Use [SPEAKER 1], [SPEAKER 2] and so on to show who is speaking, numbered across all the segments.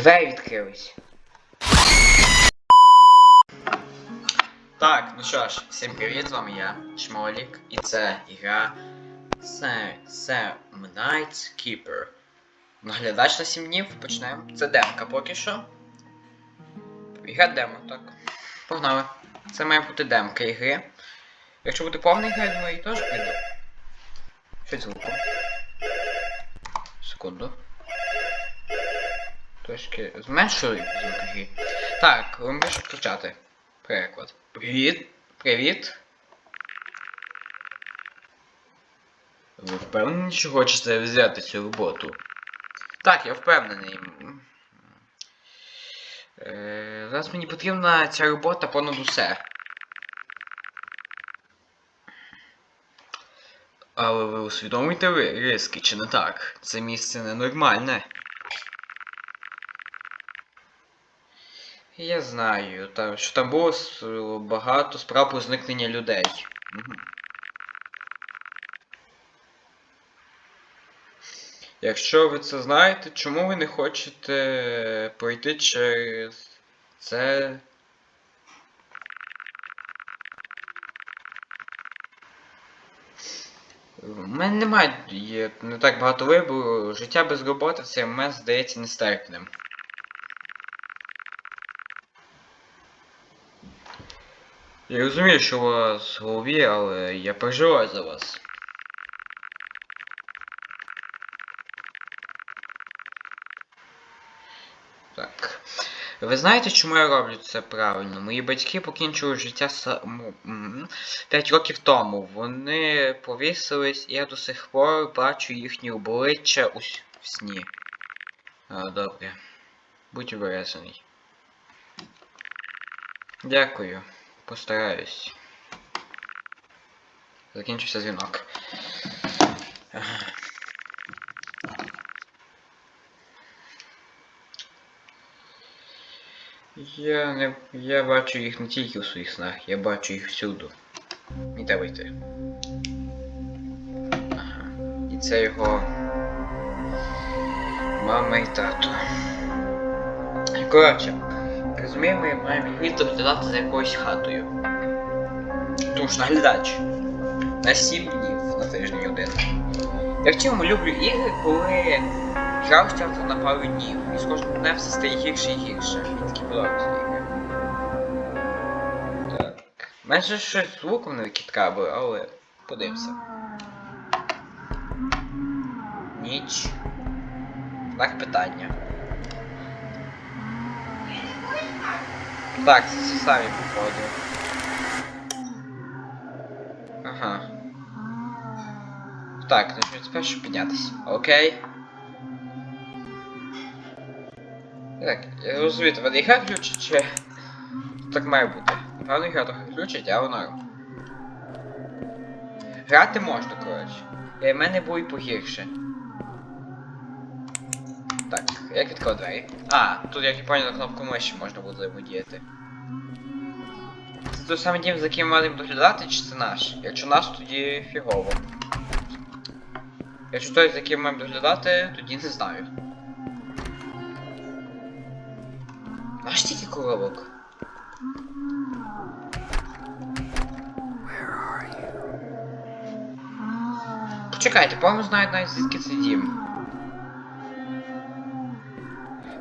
[SPEAKER 1] Двері відкрились. Так, ну що ж, всім привіт, з вами я, Шмолік, і це ігра це Night Keeper. Наглядач на 7 днів, почнемо. Це демка поки що. Ігра демо, так. Погнали. Це має бути демка ігри. Якщо буде повна ігра, я думаю, її теж прийду. Щось звуку. Секунду. Трошки гри. Так, вимішу включати. Переклад. Привіт. Привіт. Ви впевнені, що хочете взяти цю роботу? Так, я впевнений. Е, зараз мені потрібна ця робота понад усе. Але ви усвідомуєте ви риски, чи не так? Це місце ненормальне. Я знаю, та, що там було багато справ про зникнення людей. Якщо ви це знаєте, чому ви не хочете пройти через це. У мене немає не так багато вибору. Життя без роботи в цей здається нестерпним. Я розумію, що у вас в голові, але я переживаю за вас. Так. Ви знаєте, чому я роблю це правильно? Мої батьки покінчили життя само... 5 років тому. Вони повісились, і я до сих пор бачу їхні обличчя у сні. А, добре. Будь обережений. Дякую. Постараюсь. Закінчився дзвінок. Я не. Я бачу їх не тільки у своїх снах, я бачу їх всюди. І треба. Ага. І це його. Мама і тато. Коротше, розумію, ми маємо їх доглядати за якоюсь хатою. Тому що наглядач. На 7 днів на тиждень один. Я в цьому люблю ігри, коли грав часто на пару днів. І з кожним днем все стає гірше і гірше. Мені такі подобаються ігри. Так. Менше щось звуком не треба, але подивимося. Ніч. Так питання. Так, самі походу. Ага. Так, значить спершу піднятися. Окей. Так, я розумію, тебе не гра ключить, чи... Так має бути. Напевно, гра трохи ключить, а воно. Грати можна, коротше. І в мене було погірше. Як двері? А, тут як я понял, на кнопку миші можна буде взаємодіяти. Це той самий дім, за яким маємо доглядати, чи це наш? Якщо наш, тоді фігово. Якщо той, за яким маємо доглядати, тоді не знаю. Наш тільки коробок. Почекайте, по-моєму знають навіть звідки це дім.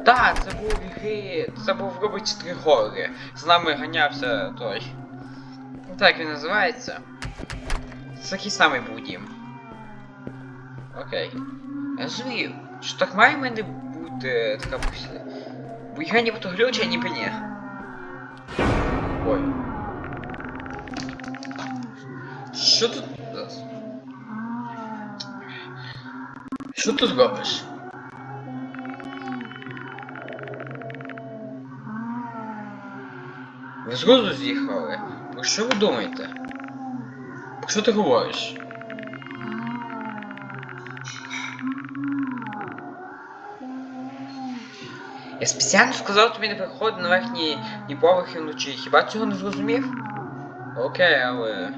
[SPEAKER 1] Так, це був гри. Це був робить три гори. З нами ганявся той. Ну так він називається. Це такий самий був дім. Окей. Я розумію, що так має в мене бути така після. Бо я нібито глюча, ніби ні. Ой. Що тут? зараз? Що тут робиш? Ви з глузду з'їхали? Про що ви думаєте? Про що ти говориш? Я спеціально сказав тобі не приходити на верхні ні поверхи вночі. Хіба цього не зрозумів? Окей, але.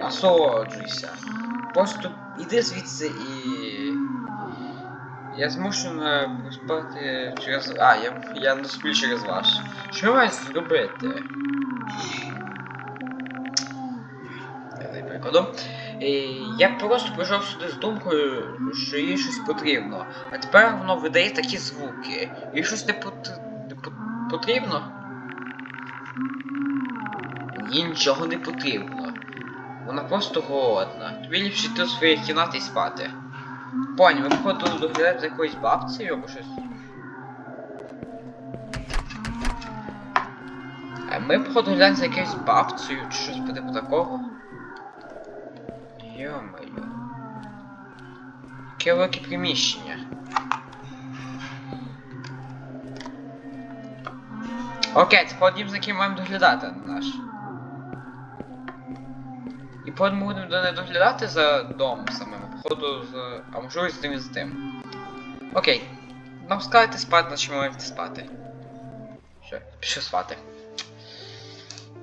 [SPEAKER 1] Насолоджуйся. Просто іди звідси і. Я змушена поспати через. А, я, я не сплю через вас. Що маю зробити? Дай. І я просто прийшов сюди з думкою, що їй щось потрібно. А тепер воно видає такі звуки. Їй щось не, пот... не пот- потрібно. Їй нічого не потрібно. Вона просто голодна. Тобі ліпше до своєї кімнати і спати. Пані, ви походу доглядаєте за якоюсь бабцею або щось? Ми походу доглядаємо за якоюсь бабцею чи щось по типу такого. Йо-моє. Яке велике приміщення. Окей, це походу за яким маємо доглядати наш. І потім будемо не доглядати за домом самим, походу з. А можливо з тим і з тим. Окей. Нам скажете спати, значить ми спати. Все, пішли спати.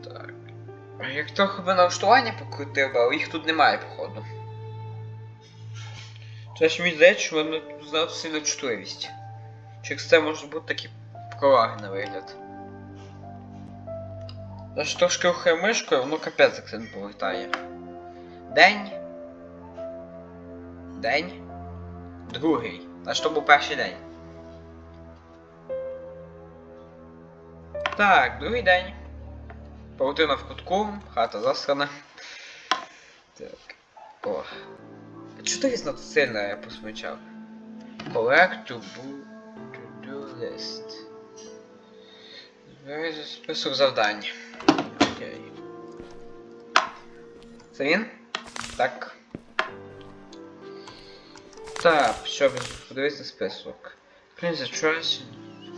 [SPEAKER 1] Так. Як трохи би налаштування покрутив, але їх тут немає, походу. Це ж мені здається, що вони занадто сильно чутливість. Через це може бути такі проваги на вигляд. Значить трошки рухає мишкою, воно капець як сильно повертає. День. День. Другий. Значить то був перший день. Так, другий день. Паутина в кутку, хата засрана. Так. О. Чого ти різно сильно я посмічав? Collect to do list. Список завдань. Окей. Це він? Так. Так, що подивись на список. Clean the trash,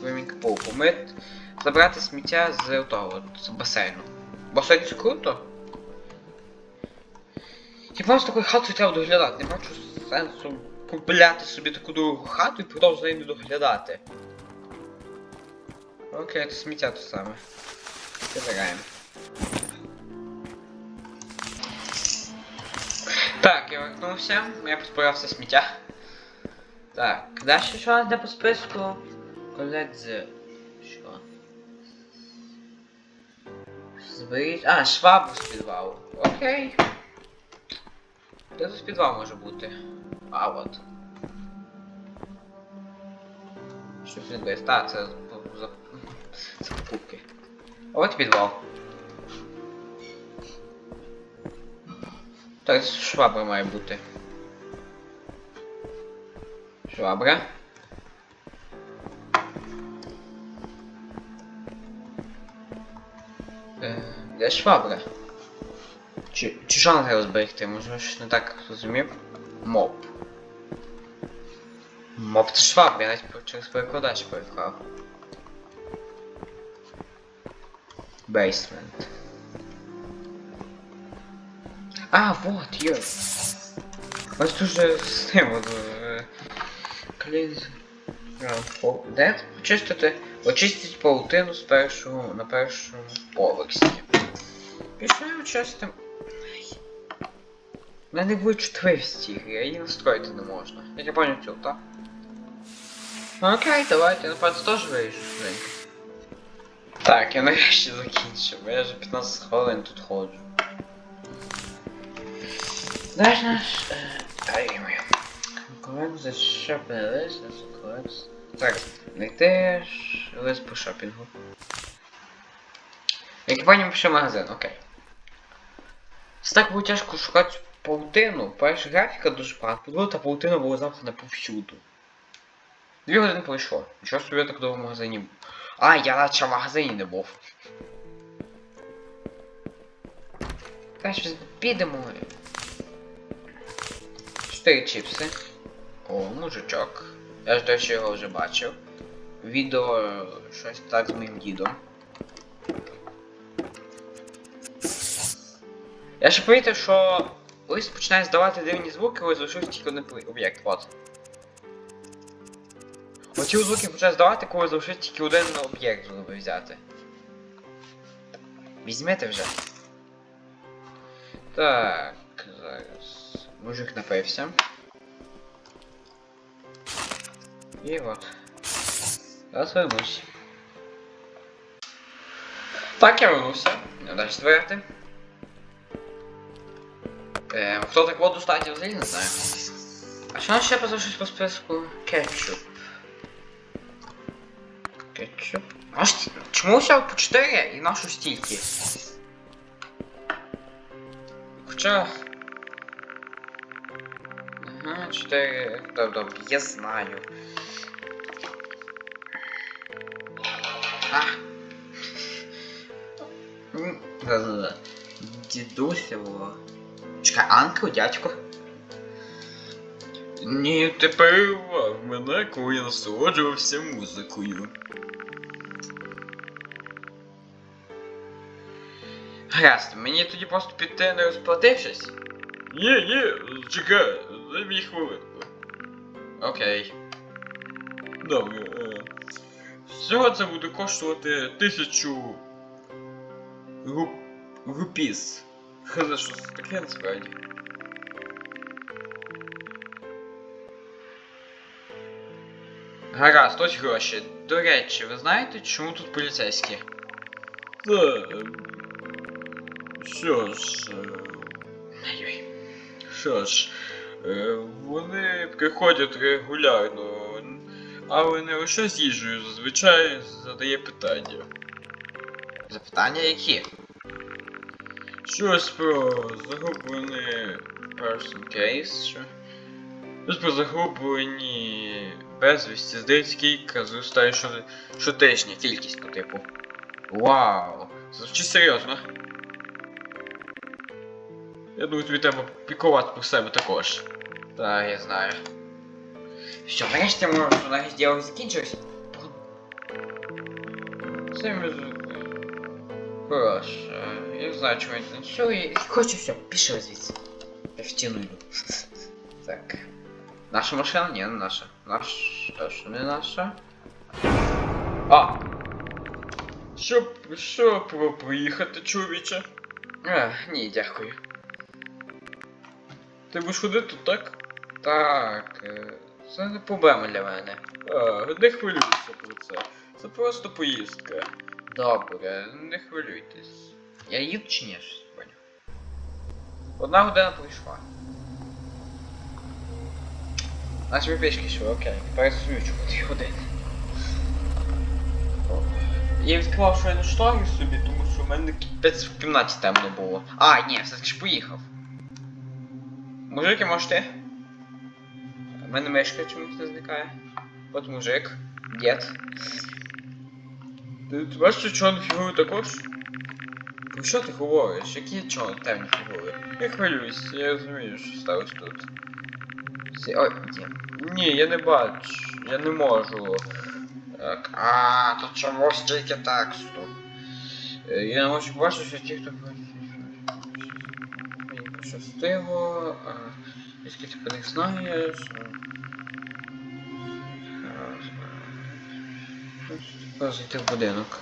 [SPEAKER 1] swimming pool, помит, забрати сміття з того, з басейну. Басейн це круто? Хіба з такою хатою треба доглядати? Не бачу сенсу купляти собі таку дорогу хату і потім за доглядати. Окей, це сміття то саме. Забираємо. Так, я вернувся, я підпорався сміття. Так, далі що у нас де по списку? Collect the... Що? Зберіть... А, швабру з підвалу. Окей. Де тут підвал може бути? А, от. Що це без? Та, це за... Це покупки. А от підвал. Так, швабра має бути. Швабра. Е, де швабра? Чи, чи що нам треба зберегти? Може я щось не так зрозумів? Моп. Моп це швабра, я навіть по- через перекладач переклав. Бейсмент. А, вот, є. Ось тут же з тим е, Клін. Де почистити? Очистіть паутину з першого на першому поверсі. Пішли очистимо. У мене буде чутливість ігри, а її настроїти не можна. Як я поняв цього, так? Окей, давайте, напевно, теж вирішу швиденько. Так, я нарешті закінчив, бо я вже 15 хвилин тут ходжу. Знаєш наш... Ай, моя. Collect the shopping list, that's collect... Так, знайти лист по шопінгу. Як поняв, пише магазин, окей. Це так було тяжко шукати паутину. Перша графіка дуже погана, по-друге, та паутина була замкнена повсюду. Дві години пройшло. Нічого собі так довго в магазині. був. А, я наче в магазині не був. Та щось підемо. Чотири чіпси. О, мужичок. Я ж до його вже бачив. Відео щось так з моїм дідом. Я ще помітив, що лист починає здавати дивні звуки, коли залишився тільки один об'єкт. От. Оці звуки починає здавати, коли залишився тільки один об'єкт зробив взяти. Візьмете вже. Так, зараз. Мужик напився. І от. Зараз вернусь. Так, я вернувся. Далі четверти. Е, хто так воду статі взагалі не знаю. А що нас ще позавшись по списку? Кетчуп. Кетчуп. А ж, чому все по 4 і нашу стільки? Хоча... Ага, 4... Добре, добре, я знаю. А. Дідусево. Чекай, Анкл, дядько. Ні, ти перервав мене, коли я насолоджувався музикою. Гаразд, мені тоді просто піти не розплатившись? Ні, ні, чекай, дай мені хвилинку. Окей. Добре. Е... Всього це буде коштувати тисячу ру... рупіс. Хз, що це таке насправді? Гаразд, ось гроші. До речі, ви знаєте, чому тут поліцейські? Та... Що ж... Ой-ой. Що ж, е, вони приходять регулярно, але не лише з їжею, зазвичай задає питання. Запитання які? Щось про загублений person case, що? Щось про загублені безвісті, здається, кілька зростає що, щотижня кількість по типу. Вау! Звучить серйозно. Я думаю, тобі треба пікувати про себе також. Так, я знаю. Все, нарешті ми нарешті діло закінчилось. Це ми з- Хороше. Я не знаю, чому я не танцюю. і Хочу все, пішли звідси. Я в стіну йду. Так. Наша машина? Ні, не наша. Наш... Точно не наша. А! Що, що про проїхати, чоловіче? А, ні, дякую. Ти будеш ходити, так? Так. Це не проблема для мене. А, не хвилюйся про це. Це просто поїздка. Добре, не хвилюйтесь. Я їду чи ні? Одна година пройшла. Наші пішки йшли, окей. Тепер я зрозумів, дві години. Я відкривав щойно штори собі, тому що в мене капець в кімнаті темно було. А, ні, все-таки ж поїхав. Мужики, може ти? Мене мишка чомусь не зникає. От мужик. Дід. Ти, бачиш, що чорні фігури також? Про що ти говориш? Які чорні темні фігури? Не хвилюйся, я розумію, що сталося тут. Сі- Ой, ні. Ні, я не бачу. Я не можу. Так. А, тут чомусь тільки тексту. Е, Я не можу побачити, що ті, хто Мені пощастило. а, Якщо ти про них знаєш. Просто зайти в будинок.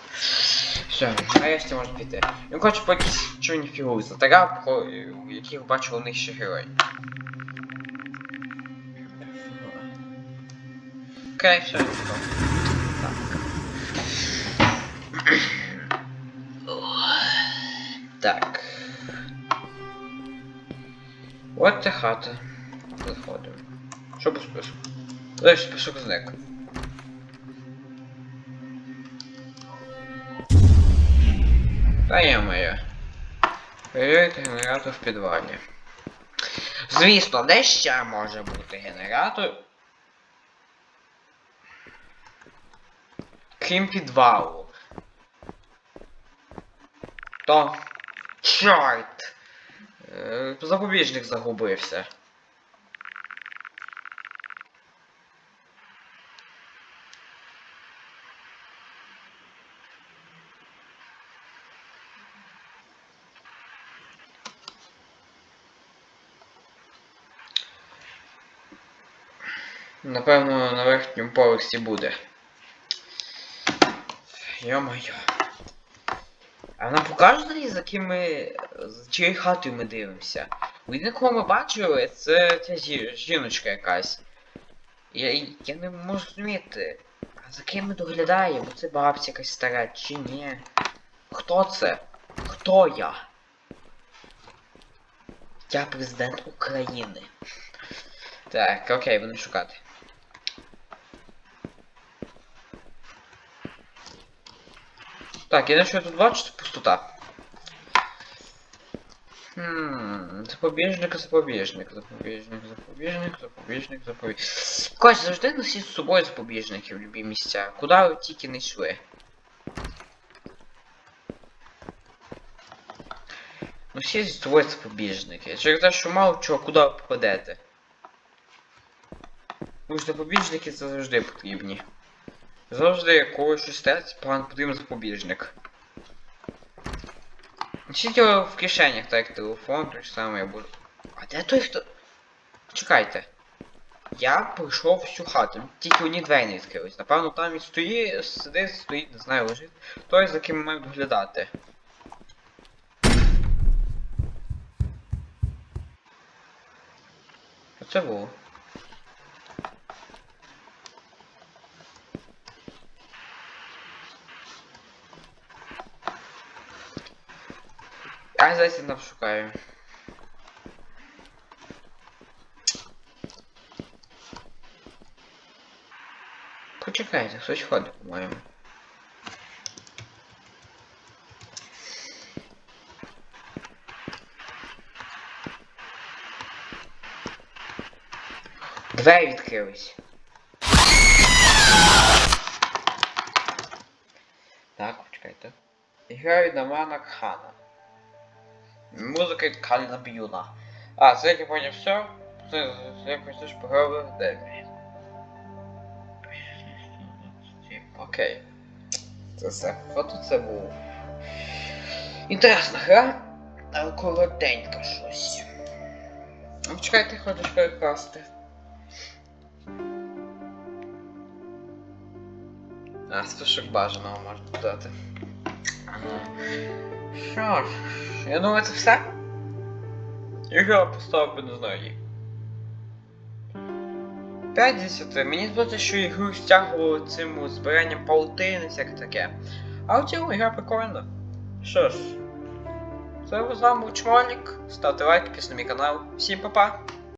[SPEAKER 1] Все, нарешті можна піти. Я хочу по якісь чорні фігури затирав, про яких бачив у них ще герой. Окей, все, я пішов. Так. Так. От ця хата. Заходимо. Що по списку? Ой, список зник. Та я моя. Перевірити генератор в підвалі. Звісно, де ще може бути генератор? Крім підвалу. То. Чорт! Е, Запобіжник загубився. Напевно, на верхньому поверсі буде. Йо-моє. А нам покажуть взагалі, за ким ми. за чиєю хатою ми дивимося. Єдине, кого ми бачили, це ця жіночка якась. Я, я не можу зрозуміти. А за ким ми доглядаємо? Це бабця якась стара чи ні? Хто це? Хто я? Я президент України. Так, окей, будемо шукати. Так, єдине, що я тут бачу, це пустота. Хм, запобіжник, запобіжник, запобіжник, запобіжник, запобіжник, запобіжник. Кось, завжди носіть з собою запобіжники в любі місця. Куди ви тільки не йшли. Носіть з собою запобіжники. Через те, що мало чого, куди ви попадете. Бо запобіжники це завжди потрібні. Завжди коли щось стається, погано потрібен запобіжник. Носіть його в кишенях, так як телефон, ж самий я буду. А де той хто? Чекайте. Я пройшов всю хату, тільки одні двері не відкрились. Напевно, там він стоїть, сидить, стоїть, не знаю, лежить. Той, за ким ми доглядати. Це було? Я зараз я там шукаю. Почекайте, хтось ходить, по-моєму. Двері відкрились. Так, почекайте. Грають на манах Хана. Музика Каліна Б'юна. А, як я поняв все. Це якось теж пограли в Окей. Це все. Фото це був. Інтересна гра, але коротенька щось. Ну, чекайте, хочеш перекласти. А, спишок бажаного можна додати. Що ж, я думаю, це все. Ігра поставив би, не знаю її. 5 з 10. Мені здається, що ігру стягувало цим збиранням паутини, всяке таке. А в цілому ігра прикольна. Що ж, це з вами був Чмолік. Ставте лайк, підписуйтесь на мій канал. Всім па-па!